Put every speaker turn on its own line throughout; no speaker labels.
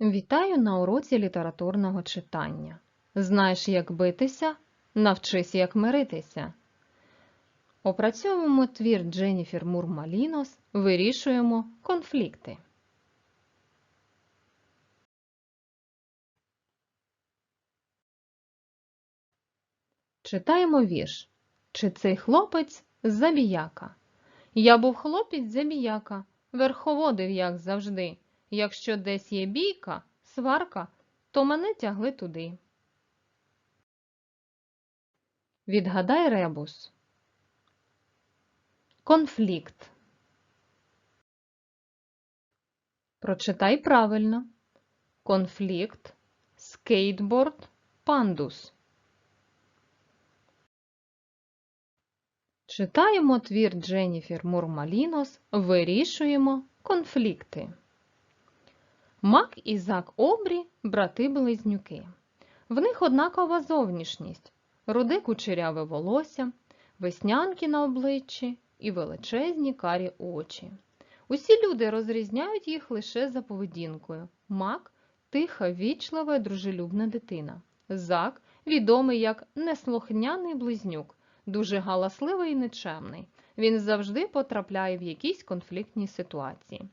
Вітаю на уроці літературного читання. Знаєш, як битися? Навчись, як миритися. Опрацьовуємо твір Дженніфер Мур Малінос, вирішуємо конфлікти. Читаємо вірш. Чи цей хлопець забіяка? Я був хлопець забіяка, верховодив, як завжди. Якщо десь є бійка, сварка, то мене тягли туди. Відгадай ребус. Конфлікт. Прочитай правильно. Конфлікт, скейтборд, пандус. Читаємо твір Дженніфер Мурмалінос Вирішуємо конфлікти. Мак і Зак Обрі – брати-близнюки. В них однакова зовнішність, руде кучеряве волосся, веснянки на обличчі і величезні карі очі. Усі люди розрізняють їх лише за поведінкою. Мак – тиха, вічлива дружелюбна дитина. Зак відомий як неслухняний близнюк, дуже галасливий і нечемний. Він завжди потрапляє в якісь конфліктні ситуації.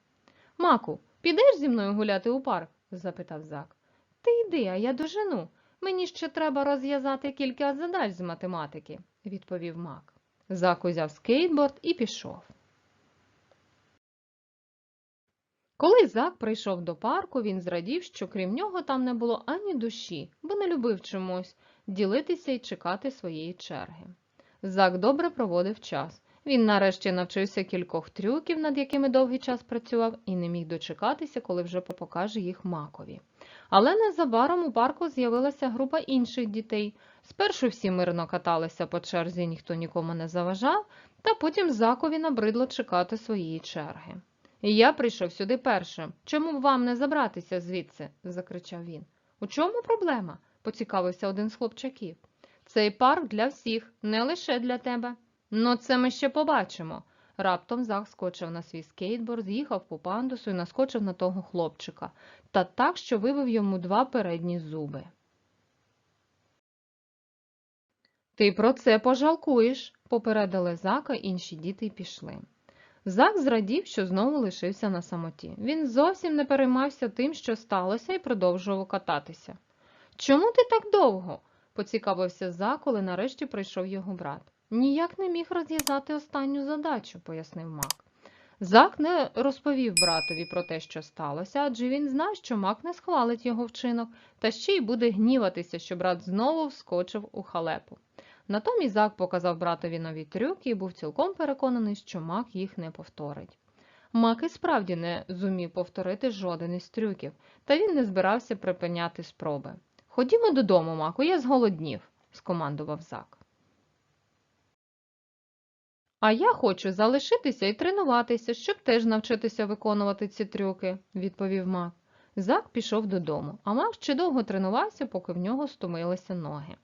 Маку, підеш зі мною гуляти у парк? запитав Зак. Ти йди, а я дожену. Мені ще треба розв'язати кілька задач з математики, відповів Мак. Зак узяв скейтборд і пішов. Коли Зак прийшов до парку, він зрадів, що крім нього там не було ані душі, бо не любив чомусь ділитися і чекати своєї черги. Зак добре проводив час. Він нарешті навчився кількох трюків, над якими довгий час працював, і не міг дочекатися, коли вже покаже їх макові. Але незабаром у парку з'явилася група інших дітей. Спершу всі мирно каталися по черзі, ніхто нікому не заважав, та потім закові набридло чекати своєї черги. Я прийшов сюди першим. Чому б вам не забратися звідси? закричав він. У чому проблема? поцікавився один з хлопчаків. Цей парк для всіх, не лише для тебе. Ну, це ми ще побачимо. Раптом Зак скочив на свій скейтборд, з'їхав по пандусу і наскочив на того хлопчика, та так, що вибив йому два передні зуби. Ти про це пожалкуєш, попередили Зака, інші діти й пішли. Зак зрадів, що знову лишився на самоті. Він зовсім не переймався тим, що сталося, і продовжував кататися. Чому ти так довго? поцікавився Зак, коли нарешті прийшов його брат. Ніяк не міг розв'язати останню задачу, пояснив Мак. Зак не розповів братові про те, що сталося, адже він знав, що Мак не схвалить його вчинок, та ще й буде гніватися, що брат знову вскочив у халепу. Натомість Зак показав братові нові трюки і був цілком переконаний, що Мак їх не повторить. Мак і справді не зумів повторити жоден із трюків, та він не збирався припиняти спроби. Ходімо додому, Маку, я зголоднів, скомандував Зак. А я хочу залишитися і тренуватися, щоб теж навчитися виконувати ці трюки, відповів Мак. Зак пішов додому, а Мак ще довго тренувався, поки в нього стомилися ноги.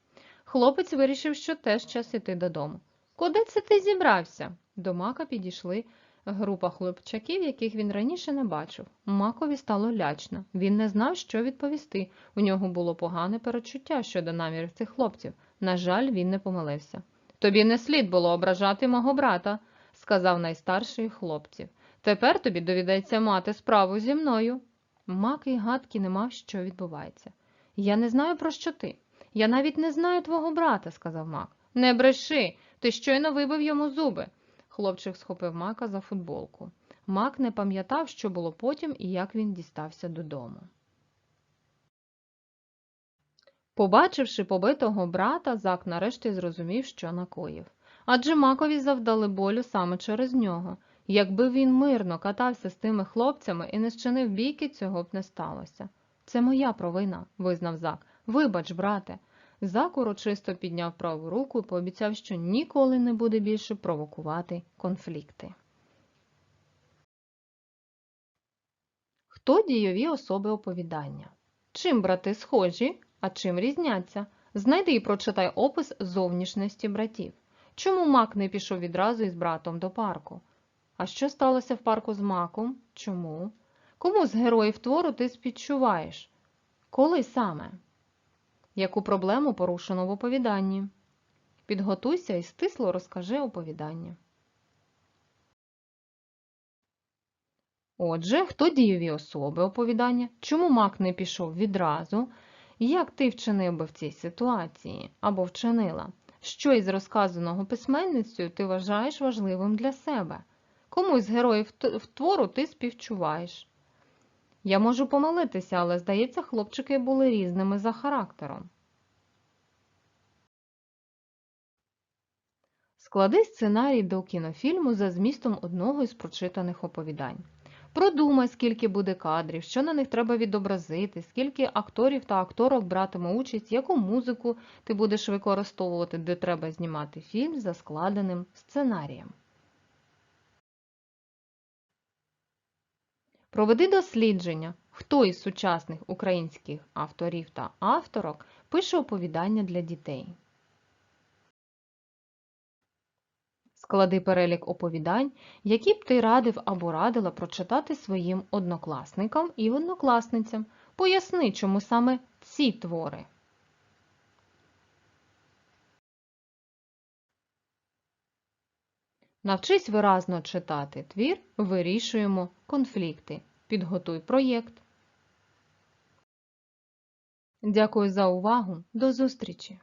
Хлопець вирішив, що теж час іти додому. Куди це ти зібрався? До Мака підійшли група хлопчаків, яких він раніше не бачив. Макові стало лячно. Він не знав, що відповісти. У нього було погане перечуття щодо намірів цих хлопців. На жаль, він не помилився. Тобі не слід було ображати мого брата, сказав найстарший хлопців. Тепер тобі доведеться мати справу зі мною. Мак і гадки не мав, що відбувається. Я не знаю, про що ти. Я навіть не знаю твого брата, сказав Мак. Не бреши, ти щойно вибив йому зуби. Хлопчик схопив мака за футболку. Мак не пам'ятав, що було потім і як він дістався додому. Побачивши побитого брата, Зак нарешті зрозумів, що накоїв. Адже макові завдали болю саме через нього. Якби він мирно катався з тими хлопцями і не щинив бійки, цього б не сталося. Це моя провина, визнав Зак. Вибач, брате. Зак урочисто підняв праву руку і пообіцяв, що ніколи не буде більше провокувати конфлікти. Хто дійові особи оповідання? Чим брати схожі, а чим різняться? Знайди і прочитай опис зовнішності братів. Чому Мак не пішов відразу із братом до парку? А що сталося в парку з Маком? Чому? Кому з героїв твору ти співчуваєш? Коли саме? Яку проблему порушено в оповіданні? Підготуйся і стисло розкажи оповідання. Отже, хто дієві особи оповідання? Чому мак не пішов відразу? Як ти вчинив би в цій ситуації або вчинила? Що із розказаного письменницею ти вважаєш важливим для себе? Кому з героїв твору ти співчуваєш? Я можу помилитися, але здається, хлопчики були різними за характером. Склади сценарій до кінофільму за змістом одного із прочитаних оповідань. Продумай, скільки буде кадрів, що на них треба відобразити, скільки акторів та акторок братиме участь, яку музику ти будеш використовувати, де треба знімати фільм за складеним сценарієм. Проведи дослідження, хто із сучасних українських авторів та авторок пише оповідання для дітей. Склади перелік оповідань, які б ти радив або радила прочитати своїм однокласникам і однокласницям. Поясни, чому саме ці твори. Навчись виразно читати твір, вирішуємо конфлікти. Підготуй проєкт. Дякую за увагу. До зустрічі!